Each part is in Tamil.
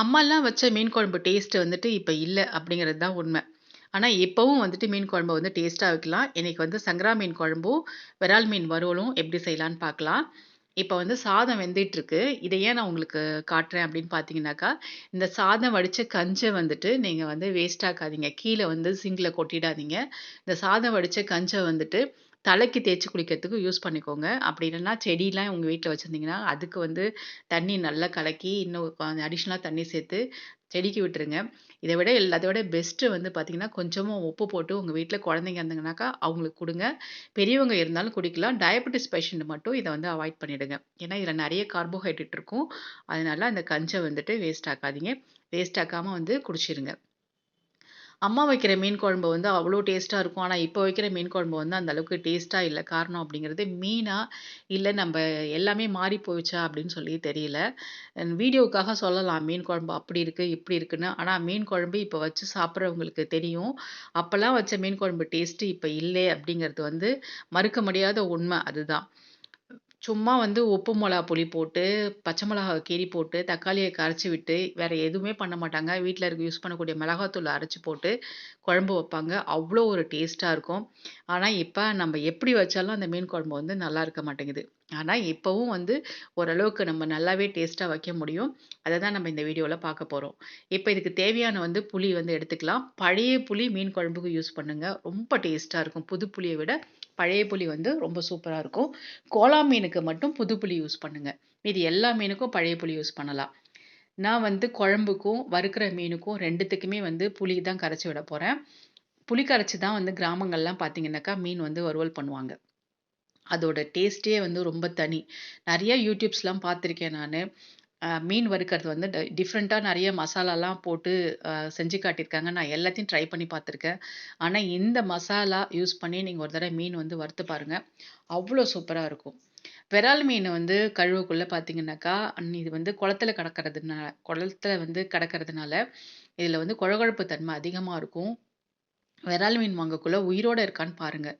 அம்மாலாம் வச்ச மீன் குழம்பு டேஸ்ட் வந்துட்டு இப்போ இல்லை அப்படிங்கிறது தான் உண்மை. ஆனால் இப்போவும் வந்துட்டு மீன் குழம்பு வந்து டேஸ்ட்டாக வைக்கலாம். இன்றைக்கி வந்து சங்கரா மீன் குழம்பும், விரால் மீன் வறுவலும் எப்படி செய்யலான்னு பார்க்கலாம். இப்போ வந்து சாதம் வெந்துட்டுருக்கு. இதை ஏன் நான் உங்களுக்கு காட்டுறேன் அப்படின்னு பார்த்தீங்கன்னாக்கா, இந்த சாதம் வடித்த கஞ்சை வந்துட்டு நீங்கள் வந்து வேஸ்ட் ஆக்காதீங்க. கீழே வந்து சிங்கில் கொட்டிடாதீங்க. இந்த சாதம் வடித்த கஞ்சை வந்துட்டு தலைக்கு தேய்ச்சி குளிக்கிறதுக்கு யூஸ் பண்ணிக்கோங்க. அப்படி இல்லைன்னா செடியெலாம் உங்கள் வீட்டில் வச்சுருந்தீங்கன்னா அதுக்கு வந்து தண்ணி நல்லா கலக்கி, இன்னும் கொஞ்சம் தண்ணி சேர்த்து செடிக்கு விட்டுருங்க. இதை விட எல்லாத்த விட பெஸ்ட்டு வந்து பார்த்தீங்கன்னா, கொஞ்சமாக உப்பு போட்டு உங்கள் வீட்டில் குழந்தைங்க இருந்தாங்கனாக்கா, அவங்களுக்கு கொடுங்க பெரியவங்க இருந்தாலும் குடிக்கலாம். டயபெட்டிஸ் பேஷண்ட் மட்டும் இதை வந்து அவாய்ட் பண்ணிவிடுங்க ஏன்னா, இதில் நிறைய கார்போஹைட்ரேட் இருக்கும். அதனால அந்த கஞ்சை வந்துட்டு வேஸ்ட் ஆக்காதீங்க. வேஸ்ட் ஆக்காமல் வந்து குடிச்சிருங்க. அம்மா வைக்கிற மீன் குழம்பு வந்து அவ்வளோ டேஸ்ட்டாக இருக்கும். ஆனால் இப்போ வைக்கிற மீன் குழம்பு வந்து அந்த அளவுக்கு டேஸ்ட்டாக இல்லை காரணம் அப்படிங்கிறது மீனா, இல்லை நம்ம எல்லாமே மாறி போச்சா அப்படின்னு சொல்லி தெரியல. வீடியோவுக்காக சொல்லலாம். மீன் குழம்பு அப்படி இருக்குது இப்படி இருக்குன்னு. ஆனால் மீன் குழம்பு இப்போ வச்சு சாப்பிட்றவங்களுக்கு தெரியும். அப்போல்லாம் வச்ச மீன் குழம்பு டேஸ்ட்டு இப்போ இல்லை அப்படிங்கிறது வந்து மறுக்க முடியாத உண்மை அதுதான். சும்மா வந்து உப்பு மிளகா பொடி போட்டு, பச்சை மிளகாவை கீறி போட்டு, தக்காளியை கரைச்சி விட்டு, வேற எதுவுமே பண்ண மாட்டாங்க. வீட்டில் இருக்க யூஸ் பண்ணக்கூடிய மிளகாத்தூள் அரைச்சி போட்டு குழம்பு வைப்பாங்க. அவ்வளோ ஒரு டேஸ்ட்டாக இருக்கும். ஆனால் இப்போ நம்ம எப்படி வச்சாலும் அந்த மீன் குழம்பு வந்து நல்லா இருக்க மாட்டேங்குது. ஆனால் இப்போவும் வந்து ஓரளவுக்கு நம்ம நல்லாவே டேஸ்ட்டாக வைக்க முடியும். அதை தான் நம்ம இந்த வீடியோவில் பார்க்க போகிறோம் இப்போ இதுக்கு தேவையான வந்து புளி வந்து எடுத்துக்கலாம். பழைய புளி மீன் குழம்புக்கு யூஸ் பண்ணுங்கள் ரொம்ப டேஸ்ட்டாக இருக்கும். புது புளியை விட பழைய புளி வந்து ரொம்ப சூப்பராக இருக்கும். கோலா மீனுக்கு மட்டும் புது புளி யூஸ் பண்ணுங்கள் மீதி எல்லா மீனுக்கும் பழைய புளி யூஸ் பண்ணலாம். நான் வந்து குழம்புக்கும், வறுக்கிற மீனுக்கும் ரெண்டுத்துக்குமே வந்து புளி தான் கரைச்சி விட போகிறேன் புளி கரைச்சு தான் வந்து கிராமங்கள்லாம் பார்த்தீங்கன்னாக்கா, மீன் வந்து வறுவல் பண்ணுவாங்க. அதோட டேஸ்ட்டே வந்து ரொம்ப தனி. நிறைய யூடியூப்ஸ்லாம் பார்த்துருக்கேன் நான் மீன் வறுக்கிறது வந்து ட நிறைய மசாலாலாம் போட்டு செஞ்சு காட்டியிருக்காங்க. நான் எல்லாத்தையும் ட்ரை பண்ணி பார்த்துருக்கேன். ஆனால் இந்த மசாலா யூஸ் பண்ணி நீங்கள் ஒரு தடவை மீன் வந்து வறுத்து பாருங்க. அவ்வளோ சூப்பராக இருக்கும். விரால் மீன் வந்து கழுவுக்குள்ளே பார்த்தீங்கன்னாக்கா, இது வந்து குளத்துல கிடக்கிறதுனால குளத்துல வந்து கடக்கிறதுனால, இதில் வந்து குழகுழப்பு தன்மை அதிகமாக இருக்கும். விரால் மீன் வாங்கக்குள்ள உயிரோடு இருக்கான்னு பாருங்க.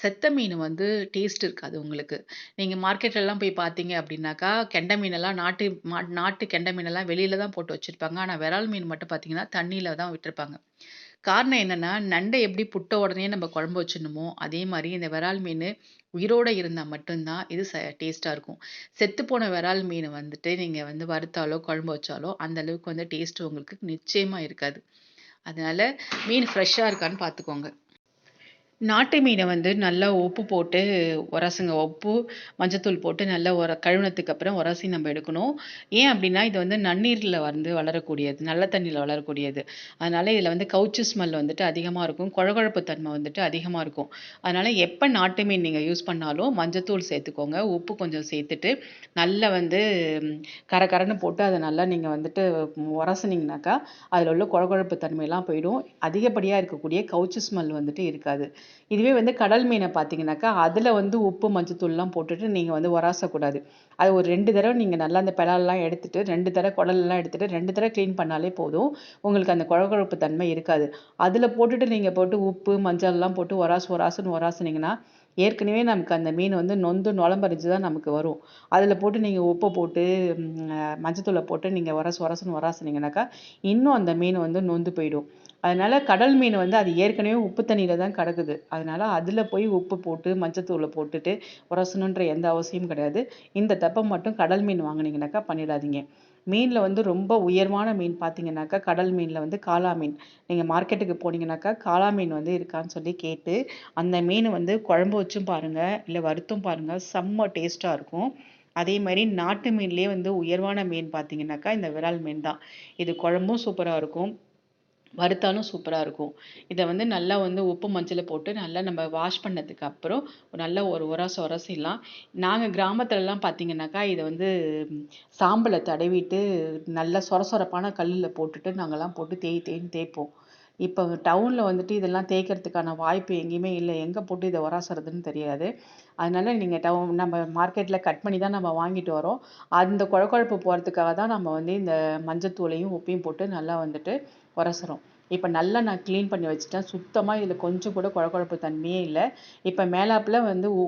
செத்த மீன் வந்து டேஸ்ட் இருக்காது உங்களுக்கு. நீங்கள் மார்க்கெட்லலாம் போய் பார்த்தீங்க அப்படின்னாக்கா, கெண்டை மீனெல்லாம் நாட்டு மா நாட்டு கெண்டை மீனெல்லாம் வெளியில தான் போட்டு வச்சுருப்பாங்க ஆனால் விரால் மீன் மட்டும் பார்த்தீங்கன்னா, தண்ணியில் தான் விட்டுருப்பாங்க. காரணம் என்னன்னா, நண்டை எப்படி புட்ட உடனே நம்ம குழம்பு வச்சிடணுமோ, அதே மாதிரி இந்த விரால் மீன் உயிரோட இருந்தால் மட்டும்தான் இது ச டேஸ்ட்டாக இருக்கும். செத்துப்போன விரால் மீன் வந்துட்டு நீங்கள் வந்து வறுத்தாலோ, குழம்பு வச்சாலோ அந்த அளவுக்கு வந்து டேஸ்ட் உங்களுக்கு நிச்சயமாக இருக்காது. அதனால மீன் ஃப்ரெஷ்ஷாக இருக்கான்னு பார்த்துக்கோங்க. நாட்டு மீனை வந்து நல்லா உப்பு போட்டு உரசுங்க. உப்பு, மஞ்சத்தூள் போட்டு நல்லா உர கழுவுனதுக்கு அப்புறம் உரசி நம்ம எடுக்கணும். ஏன் அப்படின்னா, இது வந்து நன்னீரில் வந்து வளரக்கூடியது. நல்ல தண்ணியில் வளரக்கூடியது. அதனால் இதில் வந்து கவுச்சு ஸ்மெல் வந்துட்டு அதிகமாக இருக்கும். குழகுழப்பு தன்மை வந்துட்டு அதிகமாக இருக்கும். அதனால் எப்போ நாட்டு மீன் நீங்கள் யூஸ் பண்ணாலும் மஞ்சத்தூள் சேர்த்துக்கோங்க. உப்பு கொஞ்சம் சேர்த்துட்டு, நல்லா வந்து கரகரன்னு போட்டு அதை நல்லா நீங்கள் வந்துட்டு உரசுனீங்கனாக்கா, அதில் உள்ள குழகுழப்பு தன்மையெல்லாம் போயிடும். அதிகப்படியாக இருக்கக்கூடிய கவுச்சு ஸ்மெல் வந்துட்டு இருக்காது. இதுவே வந்து கடல் மீனை பார்த்தீங்கன்னாக்கா, அதில் வந்து உப்பு, மஞ்சத்தூள்லாம் போட்டுட்டு நீங்கள் வந்து உராசக்கூடாது. அது ஒரு ரெண்டு தடவை நீங்கள் நல்லா அந்த பெலால்லாம் எடுத்துட்டு, ரெண்டு தடவை குடலெல்லாம் எடுத்துகிட்டு ரெண்டு தடவை கிளீன் பண்ணாலே போதும். உங்களுக்கு அந்த குழகுழப்பு தன்மை இருக்காது. அதில் போட்டுட்டு நீங்கள் போட்டு உப்பு, மஞ்சள்லாம் போட்டு உராசு உராசுன்னு உராசுனீங்கன்னா, ஏற்கனவே நமக்கு அந்த மீன் வந்து நொந்து நுளம்பரிஞ்சு தான் நமக்கு வரும். அதில் போட்டு நீங்கள் உப்பை போட்டு, மஞ்சத்தூளை போட்டு நீங்கள் உரசு உரசுன்னு உரசுனீங்கன்னாக்கா இன்னும் அந்த மீன் வந்து நொந்து போயிடும். அதனால் கடல் மீன் வந்து அது ஏற்கனவே உப்பு தண்ணியில் தான் கிடக்குது அதனால் அதில் போய் உப்பு போட்டு, மஞ்சத்தூளை போட்டுட்டு உரசணுன்ற எந்த அவசியமும் கிடையாது. இந்த தப்பை மட்டும் கடல் மீன் வாங்குனீங்கனாக்கா பண்ணிடாதீங்க. மீனில் வந்து ரொம்ப உயர்வான மீன் பார்த்தீங்கன்னாக்கா, கடல் மீனில் வந்து காளா மீன். நீங்கள் மார்க்கெட்டுக்கு போனீங்கன்னாக்கா காளா மீன் வந்து இருக்கான்னு சொல்லி கேட்டு, அந்த மீன் வந்து குழம்பு வச்சும் பாருங்கள் இல்லை வறுத்தும் பாருங்கள் செம்ம டேஸ்ட்டாக இருக்கும். அதே மாதிரி நாட்டு மீன்லேயே வந்து உயர்வான மீன் பார்த்தீங்கன்னாக்கா, இந்த விரால் மீன் தான். இது குழம்பும் சூப்பராக இருக்கும். வறுத்தாலும் சூப்பராக இருக்கும். இதை வந்து நல்லா வந்து உப்பு, மஞ்சளை போட்டு நல்லா நம்ம வாஷ் பண்ணதுக்கு அப்புறம், நல்லா ஒரு உரச உரசிடலாம். நாங்கள் கிராமத்துலலாம் பார்த்தீங்கன்னாக்கா, இதை வந்து சாம்பலை தடவிட்டு, நல்லா சொர சொரப்பான கல்லில் போட்டுட்டு நாங்கள்லாம் போட்டு தேய் தேய்ன்னு தேய்ப்போம். இப்போ டவுனில் வந்துட்டு இதெல்லாம் தேய்க்கிறதுக்கான வாய்ப்பு எங்கேயுமே இல்லை எங்கே போட்டு இதை உரசுறதுன்னு தெரியாது. அதனால நீங்கள் டவுன் நம்ம மார்க்கெட்டில் கட் பண்ணி தான் நம்ம வாங்கிட்டு வரோம். அந்த கொழகொழப்பு போகிறதுக்காக தான் நம்ம வந்து இந்த மஞ்சத்தூளையும், உப்பையும் போட்டு நல்லா வந்துட்டு உரசுறோம். இப்போ நல்லா நான் க்ளீன் பண்ணி வச்சுட்டேன். சுத்தமாக இதில் கொஞ்சம் கூட குழக்குழப்பு தன்மையே இல்லை இப்போ மேலாப்பில் வந்து உ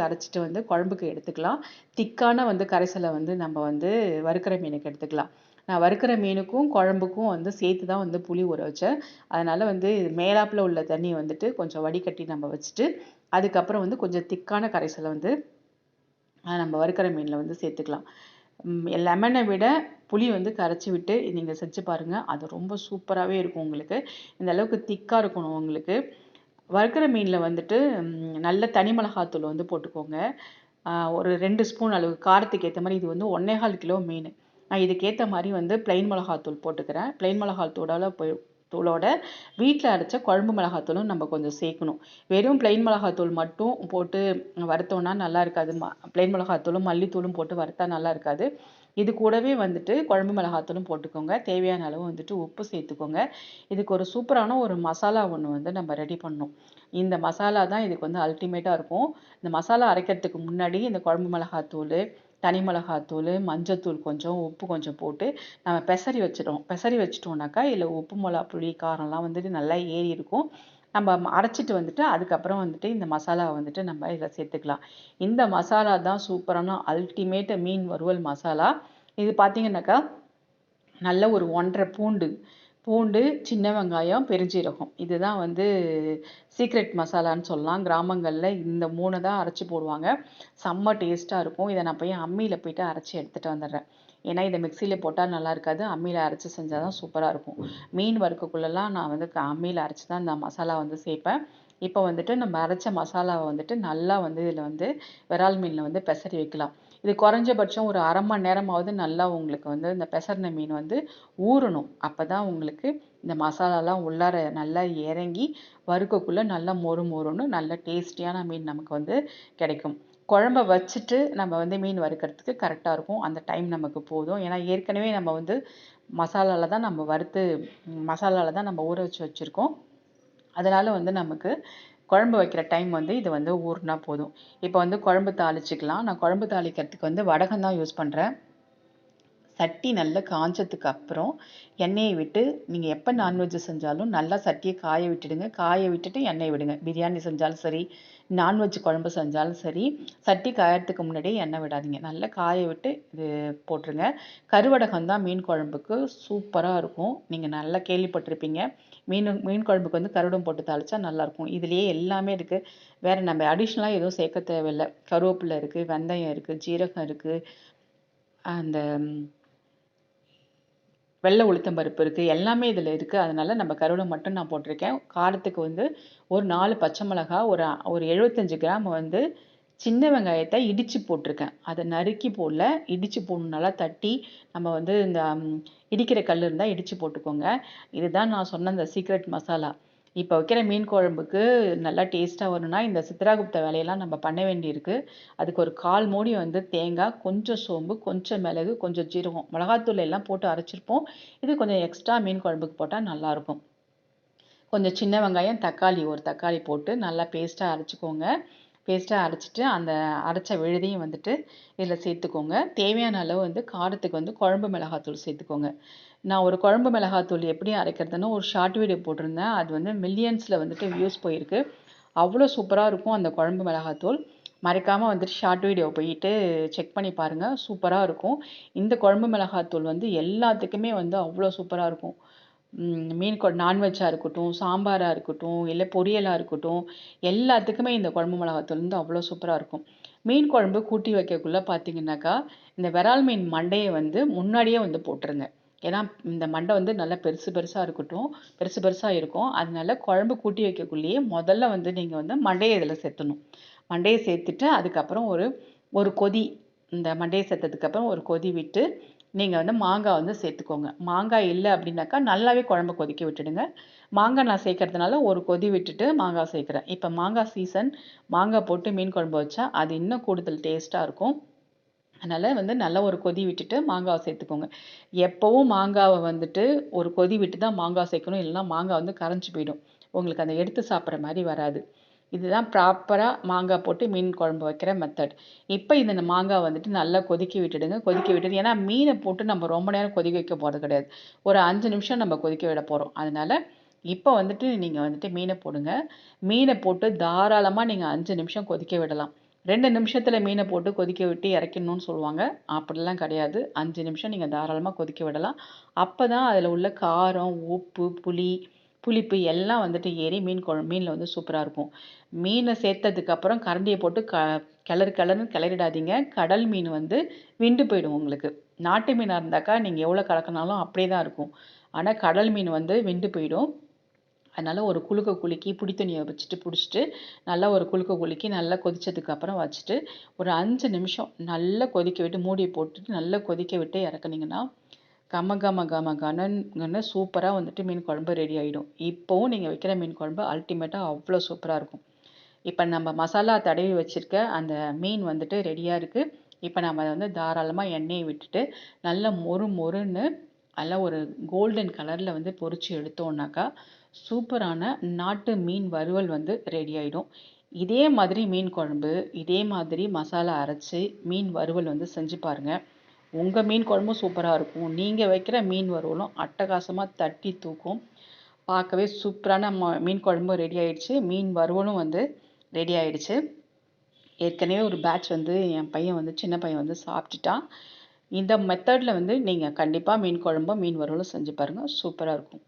கரைச்சிட்டு வந்து குழம்புக்கு எடுத்துக்கலாம். திக்கான வந்து கரைசலை வந்து நம்ம வந்து வறுக்கிற மீனுக்கு எடுத்துக்கலாம். நான் வறுக்கிற மீனுக்கும் குழம்புக்கும் வந்து சேர்த்து தான் வந்து புளி ஊற வச்சேன். அதனால் வந்து மேலாப்பில் உள்ள தண்ணியை வந்துட்டு கொஞ்சம் வடிகட்டி நம்ம வச்சுட்டு அதுக்கப்புறம் வந்து கொஞ்சம் திக்கான கரைசலை வந்து நம்ம வறுக்கிற மீனில் வந்து சேர்த்துக்கலாம். லெமனை விட புளி வந்து கரைச்சி விட்டு நீங்கள் செஞ்சு பாருங்கள் அது ரொம்ப சூப்பராகவே இருக்கும் உங்களுக்கு. இந்த அளவுக்கு திக்காக இருக்கணும் உங்களுக்கு. வறுக்கிற மீனில் வந்துட்டு நல்ல தனி மிளகாத்தூள் வந்து போட்டுக்கோங்க. ஒரு ரெண்டு ஸ்பூன் அளவு காரத்துக்கு ஏற்ற மாதிரி இது வந்து ஒன்னேகால் கிலோ மீன். நான் இதுக்கேற்ற மாதிரி வந்து பிளைன் மிளகாத்தூள் போட்டுக்கிறேன். பிளைன் மிளகாத்தூளால் போய் தூளோட வீட்டில் அரைச்ச குழம்பு மிளகாத்தூளும் நம்ம கொஞ்சம் சேர்க்கணும். வெறும் பிளைன் மிளகாத்தூள் மட்டும் போட்டு வறுத்தோன்னா நல்லா இருக்காது. பிளைன் மிளகாத்தூளும் மல்லித்தூளும் போட்டு வறுத்தா நல்லா இருக்காது. இது கூடவே வந்துட்டு குழம்பு மிளகாத்தூளும் போட்டுக்கோங்க. தேவையான அளவு வந்துட்டு உப்பு சேர்த்துக்கோங்க. இதுக்கு ஒரு சூப்பரான ஒரு மசாலா ஒன்று வந்து நம்ம ரெடி பண்ணணும். இந்த மசாலா தான் இதுக்கு வந்து அல்டிமேட்டாக இருக்கும். இந்த மசாலா அரைக்கிறதுக்கு முன்னாடி இந்த குழம்பு மிளகாத்தூள் தனி மிளகாத்தூள் மஞ்சத்தூள் கொஞ்சம் உப்பு கொஞ்சம் போட்டு நம்ம பெசரி வச்சிடும் பெசரி வச்சிட்டோம்னாக்கா இதில் உப்பு மிளகா புளி காரம்லாம் வந்துட்டு நல்லா ஏறி இருக்கும். நம்ம அரைச்சிட்டு வந்துட்டு அதுக்கப்புறம் வந்துட்டு இந்த மசாலாவை வந்துட்டு நம்ம இதில் சேர்த்துக்கலாம். இந்த மசாலா தான் சூப்பரான அல்டிமேட் மீன் வறுவல் மசாலா. இது பார்த்தீங்கன்னாக்கா நல்ல ஒரு ஒன்றரை பூண்டு பூண்டு சின்ன வெங்காயம் பெருஞ்சீரகம். இதுதான் வந்து சீக்ரெட் மசாலான்னு சொல்லலாம். கிராமங்களில் இந்த மூணு தான் அரைச்சி போடுவாங்க. செம்ம டேஸ்ட்டாக இருக்கும். இதை நான் போய் அம்மியில் போயிட்டு அரைச்சி எடுத்துகிட்டு வந்துடுறேன். ஏன்னா இதை மிக்சியில் போட்டால் நல்லா இருக்காது. அம்மியில் அரைச்சி செஞ்சால் தான் சூப்பராக இருக்கும். மீன் வறுக்கக்குள்ளெல்லாம் நான் வந்து அம்மியில் அரைச்சி தான் இந்த மசாலா வந்து சேர்ப்பேன். இப்போ வந்துட்டு நம்ம அரைச்ச மசாலாவை வந்துட்டு நல்லா வந்து இதில் வந்து விரால் மீனில் வந்து பெசரி வைக்கலாம். இது குறைஞ்சபட்சம் ஒரு அரை மணி நேரமாவது நல்லா உங்களுக்கு வந்து இந்த பெசர்ன மீன் வந்து ஊறணும். அப்போ தான் உங்களுக்கு இந்த மசாலாலாம் உள்ளார நல்லா இறங்கி வறுக்கக்குள்ளே நல்லா மொறு மொறுன்னு நல்ல டேஸ்டியான மீன் நமக்கு வந்து கிடைக்கும். குழம்ப வச்சுட்டு நம்ம வந்து மீன் வறுக்கிறதுக்கு கரெக்டாக இருக்கும். அந்த டைம் நமக்கு போதும். ஏன்னா ஏற்கனவே நம்ம வந்து மசாலாவில் தான் நம்ம வறுத்து மசாலாவில் தான் நம்ம ஊற வச்சு வச்சுருக்கோம். அதனால் வந்து நமக்கு குழம்பு வைக்கிற டைம் வந்து இது வந்து ஊறினா போதும். இப்போ வந்து குழம்பு தாளிச்சிக்கலாம். நான் குழம்பு தாளிக்கிறதுக்கு வந்து வடகம் தான் யூஸ் பண்ணுறேன் சட்டி நல்லா காஞ்சதுக்கு அப்புறம் எண்ணெயை விட்டு நீங்கள் எப்போ நான்வெஜ் செஞ்சாலும் நல்லா சட்டியை காய விட்டுடுங்க. காய விட்டுட்டு எண்ணெய் விடுங்க. பிரியாணி செஞ்சாலும் சரி நான்வெஜ் குழம்பு செஞ்சாலும் சரி சட்டி காயறதுக்கு முன்னாடியே எண்ணெய் விடாதீங்க. நல்லா காய விட்டு இது போட்டுருங்க. கருவடகம் தான் மீன் குழம்புக்கு சூப்பராக இருக்கும். நீங்கள் நல்லா கேள்விப்பட்டிருப்பீங்க. மீன் மீன் குழம்புக்கு வந்து கருவடம் போட்டு தாளித்தா நல்லாயிருக்கும். இதுலேயே எல்லாமே இருக்குது வேறு நம்ம அடிஷ்னலாக எதுவும் சேர்க்க தேவையில்லை. கருவேப்பிலை இருக்குது வெந்தயம் இருக்குது ஜீரகம் இருக்குது அந்த வெள்ளை உளுத்தம் பருப்பு இருக்குது எல்லாமே இதில் இருக்குது அதனால் நம்ம கருவேப்பிலை மட்டும் நான் போட்டிருக்கேன். காரத்துக்கு வந்து ஒரு நாலு பச்சை மிளகா ஒரு ஒரு எழுபத்தஞ்சு கிராம் வந்து சின்ன வெங்காயத்தை இடித்து போட்டிருக்கேன். அதை நறுக்கி போடல. இடித்து போடணும் நல்லா தட்டி நம்ம வந்து இந்த இடிக்கிற கல் இருந்தால் இடித்து போட்டுக்கோங்க. இதுதான் நான் சொன்ன இந்த சீக்ரெட் மசாலா இப்போ வைக்கிற மீன் குழம்புக்கு நல்லா டேஸ்ட்டாக வரணும்னா இந்த சித்ராகுப்த வேலையெல்லாம் நம்ம பண்ண வேண்டியிருக்கு. அதுக்கு ஒரு கால் மூடி வந்து தேங்காய் கொஞ்சம் சோம்பு கொஞ்சம் மிளகு கொஞ்சம் ஜீரகம் மிளகாத்தூள் எல்லாம் போட்டு அரைச்சிருப்போம். இது கொஞ்சம் எக்ஸ்ட்ரா மீன் குழம்புக்கு போட்டால் நல்லாயிருக்கும். கொஞ்சம் சின்ன வெங்காயம் தக்காளி ஒரு தக்காளி போட்டு நல்லா பேஸ்ட்டாக அரைச்சிக்கோங்க. பேஸ்ட்டாக அரைச்சிட்டு அந்த அரைச்ச விழுதையும் வந்துட்டு இதில் சேர்த்துக்கோங்க. தேவையான அளவு வந்து காரத்துக்கு வந்து குழம்பு மிளகாத்தூள் சேர்த்துக்கோங்க. நான் ஒரு குழம்பு மிளகாத்தூள் எப்படி அரைக்கிறதுன்னு ஒரு ஷார்ட் வீடியோ போட்டிருந்தேன். அது வந்து மில்லியன்ஸில் வந்துட்டு வியூஸ் போயிருக்கு. அவ்வளோ சூப்பராக இருக்கும் அந்த குழம்பு மிளகாத்தூள். மறைக்காமல் வந்துட்டு ஷார்ட் வீடியோ போயிட்டு செக் பண்ணி பாருங்கள் சூப்பராக இருக்கும். இந்த குழம்பு மிளகாத்தூள் வந்து எல்லாத்துக்குமே வந்து அவ்வளோ சூப்பராக இருக்கும். மீன் கொ நான்வெஜ்ஜாக இருக்கட்டும் சாம்பாராக இருக்கட்டும் இல்லை பொரியலாக இருக்கட்டும் எல்லாத்துக்குமே இந்த குழம்பு மிளகாத்தூள் வந்து அவ்வளோ சூப்பராக இருக்கும். மீன் குழம்பு கூட்டி வைக்கக்குள்ளே பார்த்தீங்கன்னாக்கா இந்த விரால் மீன் மண்டையை வந்து முன்னாடியே வந்து போட்டுருங்க ஏன்னா இந்த மண்டை வந்து நல்லா பெருசு பெருசாக இருக்கட்டும் பெருசு பெருசாக இருக்கும். அதனால குழம்பு கூட்டி வைக்கக்குள்ளேயே முதல்ல வந்து நீங்கள் வந்து மண்டையை இதில் சேர்த்தணும். மண்டையை சேர்த்துட்டு அதுக்கப்புறம் ஒரு ஒரு கொதி இந்த மண்டையை சேர்த்ததுக்கப்புறம் ஒரு கொதி விட்டு நீங்கள் வந்து மாங்காய் வந்து சேர்த்துக்கோங்க. மாங்காய் இல்லை அப்படின்னாக்கா நல்லாவே குழம்பு கொதிக்க விட்டுடுங்க. மாங்காய் நான் சேர்க்கறதுனால ஒரு கொதி விட்டுட்டு மாங்காய் சேர்க்குறேன். இப்போ மாங்காய் சீசன் மாங்காய் போட்டு மீன் குழம்பு வச்சா அது இன்னும் கூடுதல் டேஸ்ட்டாக இருக்கும். அதனால் வந்து நல்லா ஒரு கொதி விட்டுட்டு மாங்காவை சேர்த்துக்கோங்க. எப்போவும் மாங்காவை வந்துட்டு ஒரு கொதி விட்டு தான் மாங்காய் சேர்க்கணும். இல்லைன்னா மாங்காய் வந்து கரைஞ்சி போயிடும். உங்களுக்கு அந்த எடுத்து சாப்பிட்ற மாதிரி வராது. இதுதான் ப்ராப்பராக மாங்காய் போட்டு மீன் குழம்பு வைக்கிற மெத்தட் இப்போ இந்த மாங்காய் வந்துட்டு நல்லா கொதிக்க விட்டுடுங்க. கொதிக்க விட்டுடு ஏன்னா மீனை போட்டு நம்ம ரொம்ப நேரம் கொதிக்க வைக்க போகிறது கிடையாது. ஒரு அஞ்சு நிமிஷம் நம்ம கொதிக்க விட போகிறோம் அதனால் இப்போ வந்துட்டு நீங்கள் வந்துட்டு மீனை போடுங்க. மீனை போட்டு தாராளமாக நீங்கள் அஞ்சு நிமிஷம் கொதிக்க விடலாம். ரெண்டு நிமிஷத்தில் மீனை போட்டு கொதிக்க விட்டு இறக்கணும்னு சொல்லுவாங்க. அப்படிலாம் கிடையாது. அஞ்சு நிமிஷம் நீங்கள் தாராளமாக கொதிக்க விடலாம். அப்போ தான் அதில் உள்ள காரம் உப்பு புளி புளிப்பு எல்லாம் வந்துட்டு ஏறி மீன் குழம்பு மீனில் வந்து சூப்பராக இருக்கும். மீனை சேர்த்ததுக்கப்புறம் கரண்டியை போட்டு க கிளறு கிளறுன்னு கிளறிடாதீங்க. கடல் மீன் வந்து விண்டு போயிடும் உங்களுக்கு. நாட்டு மீனாக இருந்தாக்கா நீங்கள் எவ்வளோ கலக்கினாலும் அப்படியே தான் இருக்கும். ஆனால் கடல் மீன் வந்து விண்டு போயிடும். அதனால் ஒரு குலுக்க குலுக்கி புடி தண்ணியை வச்சுட்டு பிடிச்சிட்டு நல்லா ஒரு குலுக்க குலுக்கி நல்லா கொதித்ததுக்கப்புறம் வச்சுட்டு ஒரு அஞ்சு நிமிஷம் நல்லா கொதிக்க விட்டு மூடியை போட்டுட்டு நல்லா கொதிக்க விட்டு இறக்குனீங்கன்னா கம கம கம கனன்னு சூப்பராக வந்துட்டு மீன் குழம்பு ரெடி ஆகிடும் இப்போவும் நீங்கள் வைக்கிற மீன் குழம்பு அல்டிமேட்டாக அவ்வளோ சூப்பராக இருக்கும். இப்போ நம்ம மசாலா தடவி வச்சுருக்க அந்த மீன் வந்துட்டு ரெடியாக இருக்குது இப்போ நம்ம அதை வந்து தாராளமாக எண்ணெயை விட்டுட்டு நல்லா மொறு மொறுன்னு நல்லா ஒரு கோல்டன் கலரில் வந்து பொரித்து எடுத்தோன்னாக்கா சூப்பரான நாட்டு மீன் வறுவல் வந்து ரெடி ஆகிடும் இதே மாதிரி மீன் குழம்பு இதே மாதிரி மசாலா அரைச்சி மீன் வறுவல் வந்து செஞ்சு பாருங்கள் உங்கள் மீன் குழம்பும் சூப்பராக இருக்கும். நீங்கள் வைக்கிற மீன் வறுவலும் அட்டகாசமாக தட்டி தூக்கும். பார்க்கவே சூப்பரான மீன் குழம்பும் ரெடி ஆயிடுச்சு. மீன் வறுவலும் வந்து ரெடி ஆயிடுச்சு. ஏற்கனவே ஒரு பேட்ச் வந்து என் பையன் வந்து சின்ன பையன் வந்து சாப்பிட்டுட்டான். இந்த மெத்தடில் வந்து நீங்கள் கண்டிப்பாக மீன் குழம்பும் மீன் வறுவலும் செஞ்சு பாருங்கள் சூப்பராக இருக்கும்.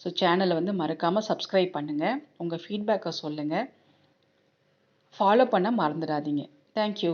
ஸோ சேனலை வந்து மறக்காமல் சப்ஸ்கிரைப் பண்ணுங்கள் உங்கள் ஃபீட்பேக்கை சொல்லுங்கள் ஃபாலோ பண்ண மறந்துடாதீங்க. தேங்க்யூ